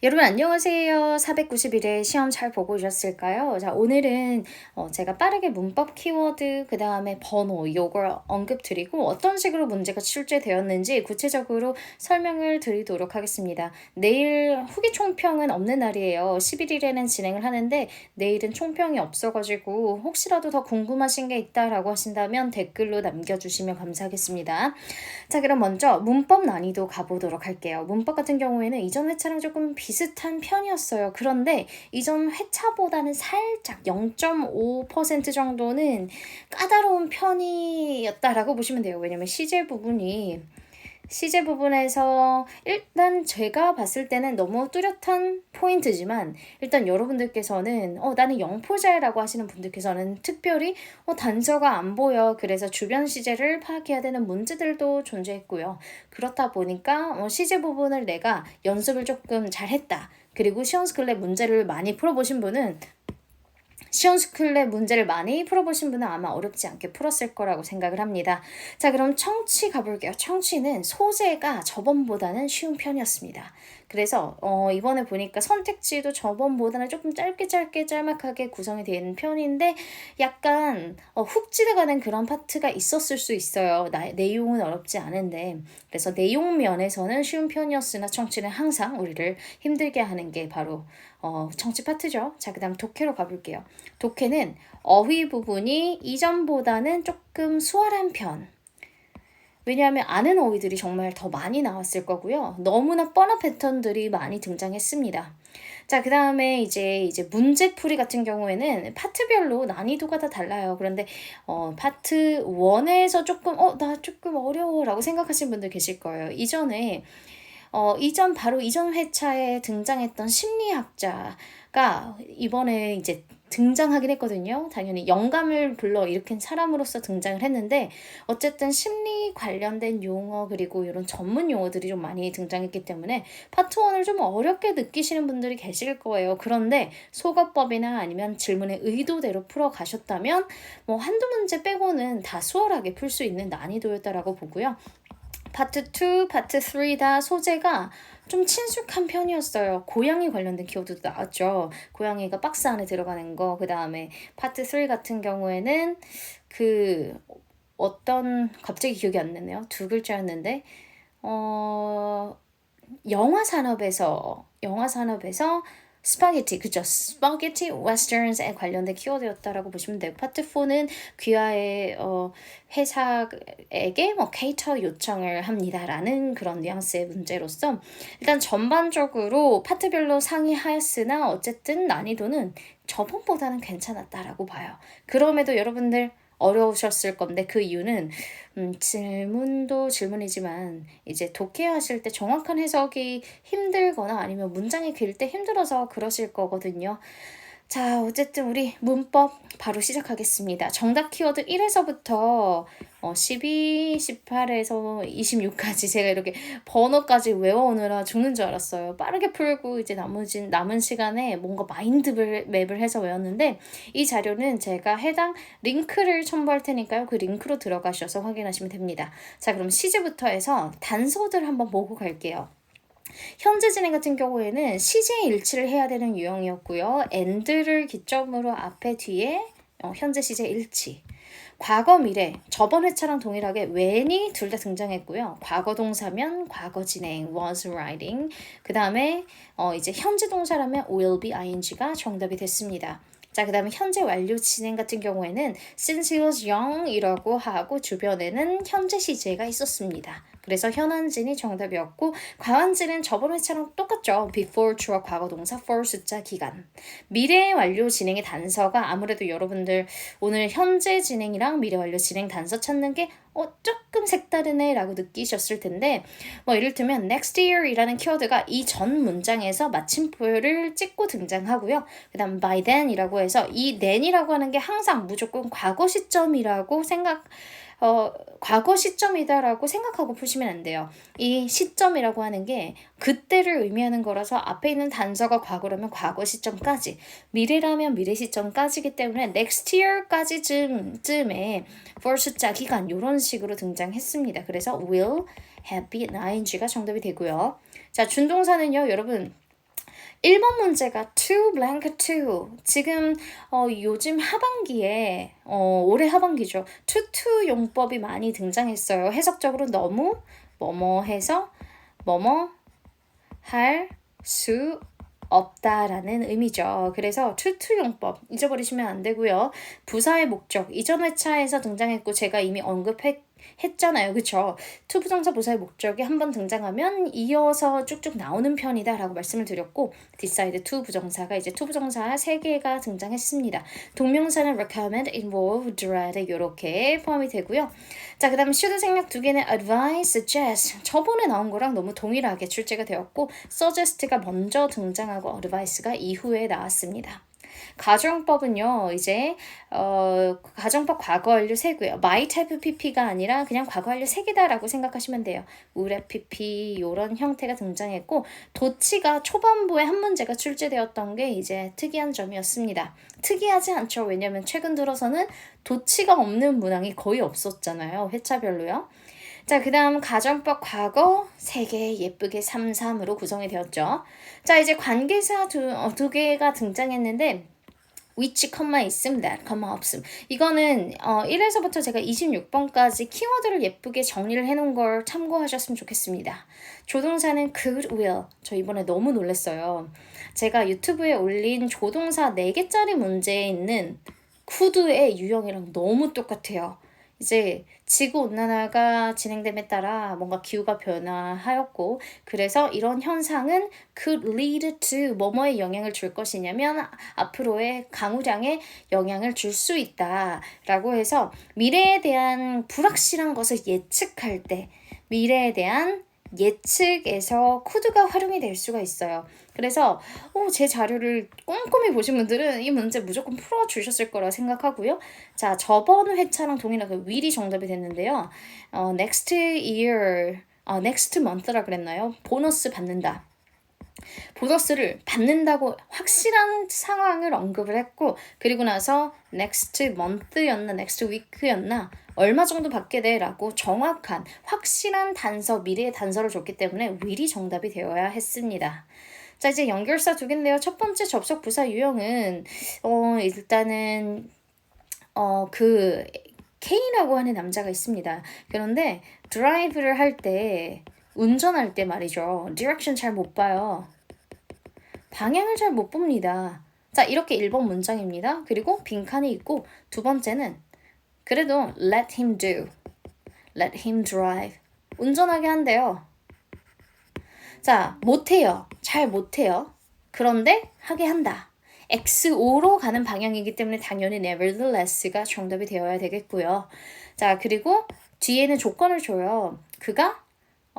여러분 안녕하세요. 491회 시험 잘 보고 오셨을까요? 자, 오늘은 어, 제가 빠르게 문법 키워드, 그 다음에 번호, 요걸 언급 드리고 어떤 식으로 문제가 출제되었는지 구체적으로 설명을 드리도록 하겠습니다. 내일 후기 총평은 없는 날이에요. 11일에는 진행을 하는데 내일은 총평이 없어가지고 혹시라도 더 궁금하신 게 있다라고 하신다면 댓글로 남겨주시면 감사하겠습니다. 자, 그럼 먼저 문법 난이도 가보도록 할게요. 문법 같은 경우에는 이전 회차랑 조금 비 슷한 편이었어요. 그런데 이전 회차보다는 살짝 0.5% 정도는 까다로운 편이었다라고 보시면 돼요. 왜냐면 시제 부분이 시제 부분에서 일단 제가 봤을 때는 너무 뚜렷한 포인트지만 일단 여러분들께서는 어 나는 영포자라고 하시는 분들께서는 특별히 어 단서가 안 보여. 그래서 주변 시제를 파악해야 되는 문제들도 존재했고요. 그렇다 보니까 어 시제 부분을 내가 연습을 조금 잘했다. 그리고 시험스 클랩 문제를 많이 풀어보신 분은 시온스쿨의 문제를 많이 풀어보신 분은 아마 어렵지 않게 풀었을 거라고 생각을 합니다. 자, 그럼 청취 가볼게요. 청취는 소재가 저번보다는 쉬운 편이었습니다. 그래서 어, 이번에 보니까 선택지도 저번보다는 조금 짧게 짧게 짤막하게 구성이 되는 편인데 약간 어, 훅 지나가는 그런 파트가 있었을 수 있어요. 나, 내용은 어렵지 않은데 그래서 내용 면에서는 쉬운 편이었으나 청취는 항상 우리를 힘들게 하는 게 바로 어, 청취 파트죠. 자, 그 다음 독해로 가볼게요. 독해는 어휘 부분이 이전보다는 조금 수월한 편. 왜냐하면 아는 어휘들이 정말 더 많이 나왔을 거고요. 너무나 뻔한 패턴들이 많이 등장했습니다. 자, 그 다음에 이제, 이제 문제풀이 같은 경우에는 파트별로 난이도가 다 달라요. 그런데, 어, 파트 1에서 조금, 어, 나 조금 어려워 라고 생각하시는 분들 계실 거예요. 이전에, 어, 이전, 바로 이전 회차에 등장했던 심리학자가 이번에 이제 등장하긴 했거든요. 당연히 영감을 불러 일으킨 사람으로서 등장을 했는데 어쨌든 심리 관련된 용어 그리고 이런 전문 용어들이 좀 많이 등장했기 때문에 파트 1을 좀 어렵게 느끼시는 분들이 계실 거예요. 그런데 소거법이나 아니면 질문의 의도대로 풀어 가셨다면 뭐 한두 문제 빼고는 다 수월하게 풀 수 있는 난이도였다라고 보고요. 파트 2, 파트 3 다 소재가 좀 친숙한 편이었어요. 고양이 관련된 키워드도 나왔죠. 고양이가 박스 안에 들어가는 거. 그 다음에 파트 3 같은 경우에는 그 어떤 갑자기 기억이 안 나네요. 두 글자였는데 어 영화 산업에서 영화 산업에서 스파게티 그죠 스파게티 웨스턴스에 관련된 키워드였다라고 보시면 돼요. 파트 4는 귀하의 어, 회사에게 뭐 케이터 요청을 합니다라는 그런 뉘앙스의 문제로서 일단 전반적으로 파트별로 상이하였으나 어쨌든 난이도는 저번보다는 괜찮았다라고 봐요. 그럼에도 여러분들 어려우셨을 건데 그 이유는 음, 질문도 질문이지만 이제 독해하실 때 정확한 해석이 힘들거나 아니면 문장이 길 때 힘들어서 그러실 거거든요. 자, 어쨌든 우리 문법 바로 시작하겠습니다. 정답 키워드 1에서부터 어, 12, 18에서 26까지 제가 이렇게 번호까지 외워오느라 죽는 줄 알았어요. 빠르게 풀고 이제 나머지 남은 시간에 뭔가 마인드 맵을 해서 외웠는데 이 자료는 제가 해당 링크를 첨부할 테니까요. 그 링크로 들어가셔서 확인하시면 됩니다. 자, 그럼 시제부터 해서 단서들 한번 보고 갈게요. 현재 진행 같은 경우에는 시제 일치를 해야 되는 유형이었고요. and를 기점으로 앞에 뒤에 어, 현재 시제 일치. 과거 미래 저번 회차랑 동일하게 when이 둘 다 등장했고요. 과거 동사면 과거 진행 was writing. 그 다음에 어, 이제 현재 동사라면 will be ing가 정답이 됐습니다. 자, 그 다음에 현재 완료 진행 같은 경우에는 since he was young이라고 하고 주변에는 현재 시제가 있었습니다. 그래서 현안진이 정답이었고 과완진은 저번 회차랑 똑같죠. before 주어 과거 동사 for 숫자 기간. 미래 완료 진행의 단서가 아무래도 여러분들 오늘 현재 진행이랑 미래 완료 진행 단서 찾는 게 어, 조금 색다르네 라고 느끼셨을 텐데 뭐 이를테면 next year이라는 키워드가 이 전 문장에서 마침표를 찍고 등장하고요. 그 다음 by then 이라고 해서 이 then이라고 하는 게 항상 무조건 과거 시점이라고 생각 어, 과거 시점이다라고 생각하고 푸시면 안 돼요. 이 시점이라고 하는 게 그때를 의미하는 거라서 앞에 있는 단서가 과거라면 과거 시점까지, 미래라면 미래 시점까지기 때문에 next year까지 쯤, 쯤에 for 숫자 기간 이런 식으로 등장했습니다. 그래서 will, have been, ing가 정답이 되고요. 자, 준동사는요, 여러분 1번 문제가 to blank to. 지금 어, 요즘 하반기에 어, 올해 하반기죠. to to 용법이 많이 등장했어요. 해석적으로 너무 뭐뭐 해서 뭐뭐 할 수 없다라는 의미죠. 그래서 to to 용법 잊어버리시면 안 되고요. 부사의 목적 이전 회차에서 등장했고 제가 이미 언급했 했잖아요. 그쵸? to 부정사 부사의 목적이 한 번 등장하면 이어서 쭉쭉 나오는 편이다 라고 말씀을 드렸고 decide to 부정사가 이제 to 부정사 3개가 등장했습니다. 동명사는 recommend, involve, dread 이렇게 포함이 되고요. 자, 그 다음 should 생략 두 개는 advise, suggest 저번에 나온 거랑 너무 동일하게 출제가 되었고 suggest가 먼저 등장하고 advice가 이후에 나왔습니다. 가정법은요, 이제, 어, 가정법 과거 완료 세고요. my type pp가 아니라 그냥 과거 완료 세개다라고 생각하시면 돼요. 우레 pp, 요런 형태가 등장했고, 도치가 초반부에 한 문제가 출제되었던 게 이제 특이한 점이었습니다. 특이하지 않죠. 왜냐면 최근 들어서는 도치가 없는 문항이 거의 없었잖아요. 회차별로요. 자, 그 다음 가정법 과거 3개 예쁘게 3, 3으로 구성이 되었죠. 자, 이제 관계사 두, 어, 두 개가 등장했는데 which, 컴마 있음, that, 컴마 없음. 이거는 어, 1에서부터 제가 26번까지 키워드를 예쁘게 정리를 해놓은 걸 참고하셨으면 좋겠습니다. 조동사는 could, will. 저 이번에 너무 놀랐어요. 제가 유튜브에 올린 조동사 4개짜리 문제에 있는 could의 유형이랑 너무 똑같아요. 이제 지구 온난화가 진행됨에 따라 뭔가 기후가 변화하였고 그래서 이런 현상은 could lead to 뭐뭐에 영향을 줄 것이냐면 앞으로의 강우량에 영향을 줄 수 있다라고 해서 미래에 대한 불확실한 것을 예측할 때 미래에 대한 예측에서 코드가 활용이 될 수가 있어요. 그래서 어, 제 자료를 꼼꼼히 보신 분들은 이 문제 무조건 풀어주셨을 거라 생각하고요. 자, 저번 회차랑 동일하게 will이 정답이 됐는데요. 어, next year, 어, next month라 그랬나요? 보너스 받는다. 보너스를 받는다고 확실한 상황을 언급을 했고 그리고 나서 next month였나 next week였나 얼마 정도 받게 돼라고 정확한 확실한 단서 미래의 단서를 줬기 때문에 will이 정답이 되어야 했습니다. 자 이제 연결사 두 개인데요. 첫 번째 접속 부사 유형은 어 일단은 어그 K라고 하는 남자가 있습니다. 그런데 드라이브를 할때 운전할 때 말이죠. 디렉션 잘 못 봐요. 방향을 잘 못 봅니다. 자, 이렇게 1번 문장입니다. 그리고 빈칸이 있고 두 번째는 그래도 let him do. let him drive. 운전하게 한대요. 자, 못해요. 잘 못해요. 그런데 하게 한다. XO로 가는 방향이기 때문에 당연히 nevertheless가 정답이 되어야 되겠고요. 자, 그리고 뒤에는 조건을 줘요. 그가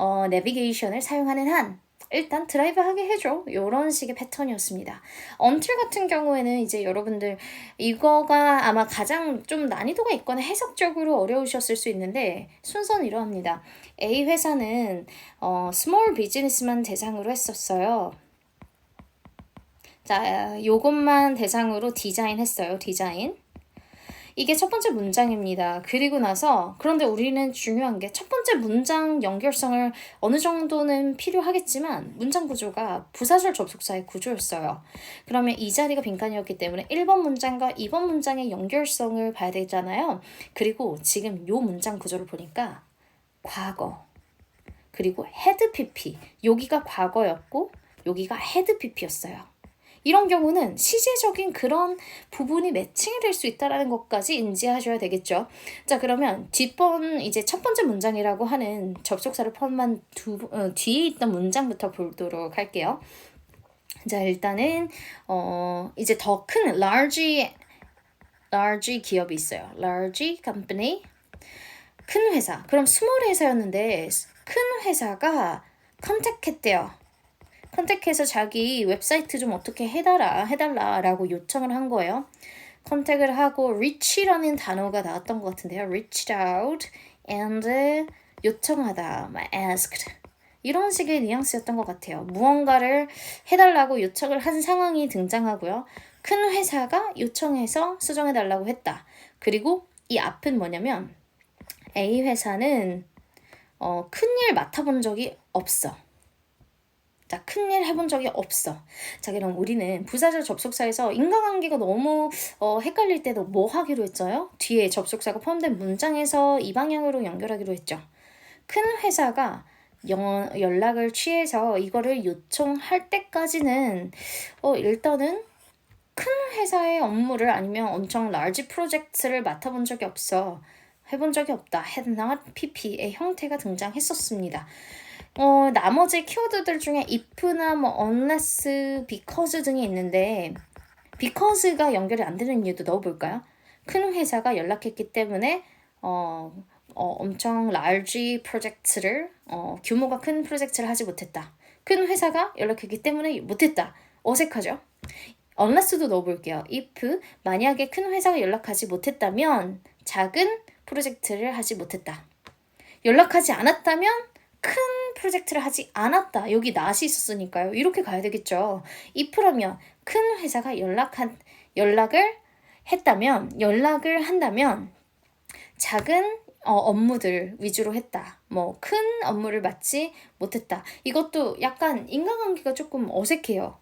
어, 내비게이션을 사용하는 한 일단 드라이브 하게 해줘. 이런 식의 패턴이었습니다. 언틀 같은 경우에는 이제 여러분들 이거가 아마 가장 좀 난이도가 있거나 해석적으로 어려우셨을 수 있는데 순서는 이러합니다. A 회사는 어, 스몰 비즈니스만 대상으로 했었어요. 자, 요것만 대상으로 디자인 했어요. 디자인. 이게 첫 번째 문장입니다. 그리고 나서 그런데 우리는 중요한 게 첫 번째 문장 연결성을 어느 정도는 필요하겠지만 문장 구조가 부사절 접속사의 구조였어요. 그러면 이 자리가 빈칸이었기 때문에 1번 문장과 2번 문장의 연결성을 봐야 되잖아요. 그리고 지금 요 문장 구조를 보니까 과거 그리고 헤드 PP 여기가 과거였고 여기가 헤드 PP였어요. 이런 경우는 시제적인 그런 부분이 매칭이 될 수 있다라는 것까지 인지하셔야 되겠죠. 자, 그러면 뒷번 이제 첫 번째 문장이라고 하는 접속사를 포함한 두 어, 뒤에 있던 문장부터 보도록 할게요. 자, 일단은 어 이제 더 큰 large large 기업이 있어요. large company 큰 회사. 그럼 스몰 회사였는데 큰 회사가 컨택했대요. 컨택해서 자기 웹사이트 좀 어떻게 해달라, 해달라라고 요청을 한 거예요. 컨택을 하고 reach라는 단어가 나왔던 것 같은데요. reached out and 요청하다, asked. 이런 식의 뉘앙스였던 것 같아요. 무언가를 해달라고 요청을 한 상황이 등장하고요. 큰 회사가 요청해서 수정해달라고 했다. 그리고 이 앞은 뭐냐면 A 회사는 어, 큰 일 맡아본 적이 없어. 자, 큰일 해본 적이 없어. 자, 그럼 우리는 부사절 접속사에서 인과관계가 너무 어, 헷갈릴 때도 뭐 하기로 했어요? 뒤에 접속사가 포함된 문장에서 이 방향으로 연결하기로 했죠. 큰 회사가 연, 연락을 취해서 이거를 요청할 때까지는 어, 일단은 큰 회사의 업무를 아니면 엄청 large 프로젝트를 맡아본 적이 없어. 해본 적이 없다. not pp의 형태가 등장했었습니다. 어, 나머지 키워드들 중에 if나 뭐 unless, because 등이 있는데 because가 연결이 안 되는 이유도 넣어볼까요? 큰 회사가 연락했기 때문에 어, 어, 엄청 large 프로젝트를 어, 규모가 큰 프로젝트를 하지 못했다. 큰 회사가 연락했기 때문에 못했다. 어색하죠? unless도 넣어볼게요. if 만약에 큰 회사가 연락하지 못했다면 작은 프로젝트를 하지 못했다. 연락하지 않았다면 큰 프로젝트를 하지 않았다. 여기 not이 있었으니까요. 이렇게 가야 되겠죠. if라면 큰 회사가 연락한 연락을 했다면 연락을 한다면 작은 어, 업무들 위주로 했다. 뭐 큰 업무를 맡지 못했다. 이것도 약간 인간관계가 조금 어색해요.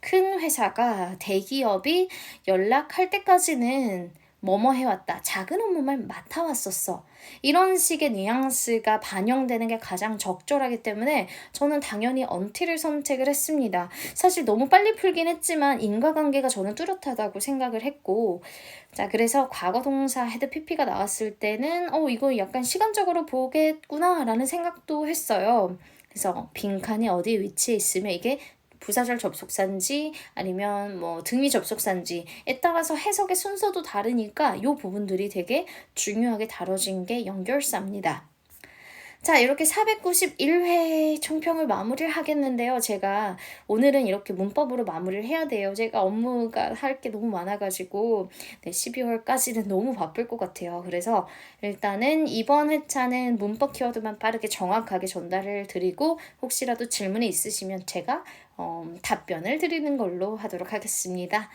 큰 회사가 대기업이 연락할 때까지는 뭐뭐 해왔다. 작은 업무만 맡아왔었어. 이런 식의 뉘앙스가 반영되는 게 가장 적절하기 때문에 저는 당연히 until을 선택을 했습니다. 사실 너무 빨리 풀긴 했지만 인과관계가 저는 뚜렷하다고 생각을 했고 자 그래서 과거 동사 헤드 PP가 나왔을 때는 어 이거 약간 시간적으로 보겠구나 라는 생각도 했어요. 그래서 빈칸이 어디 위치해 있으면 이게 부사절 접속사인지 아니면 뭐 등위 접속사인지에 따라서 해석의 순서도 다르니까 이 부분들이 되게 중요하게 다뤄진 게 연결사입니다. 자, 이렇게 491회 총평을 마무리를 하겠는데요. 제가 오늘은 이렇게 문법으로 마무리를 해야 돼요. 제가 업무가 할 게 너무 많아가지고 네, 12월까지는 너무 바쁠 것 같아요. 그래서 일단은 이번 회차는 문법 키워드만 빠르게 정확하게 전달을 드리고 혹시라도 질문이 있으시면 제가 어, 답변을 드리는 걸로 하도록 하겠습니다.